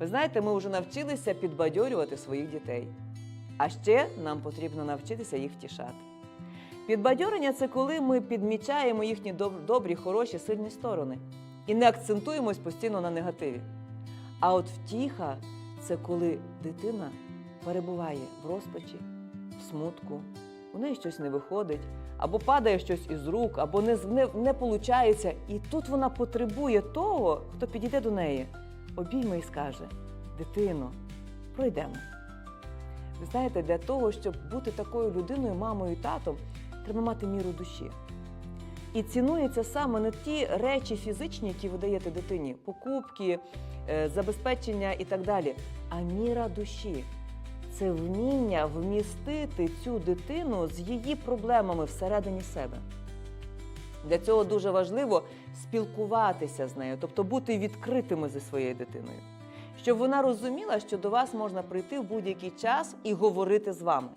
Ви знаєте, ми вже навчилися підбадьорювати своїх дітей. А ще нам потрібно навчитися їх втішати. Підбадьорення це коли ми підмічаємо їхні добрі, хороші, сильні сторони і не акцентуємось постійно на негативі. А от втіха це коли дитина перебуває в розпачі, в смутку, у неї щось не виходить, або падає щось із рук, або не, не, не получається. І тут вона потребує того, хто підійде до неї, обійме і скаже: дитино, пройдемо. Ви знаєте, для того, щоб бути такою людиною, мамою і татом, треба мати міру душі. І цінується саме не ті речі фізичні, які ви даєте дитині, покупки, е, забезпечення і так далі, а міра душі. Це вміння вмістити цю дитину з її проблемами всередині себе. Для цього дуже важливо спілкуватися з нею, тобто бути відкритими зі своєю дитиною, щоб вона розуміла, що до вас можна прийти в будь-який час і говорити з вами.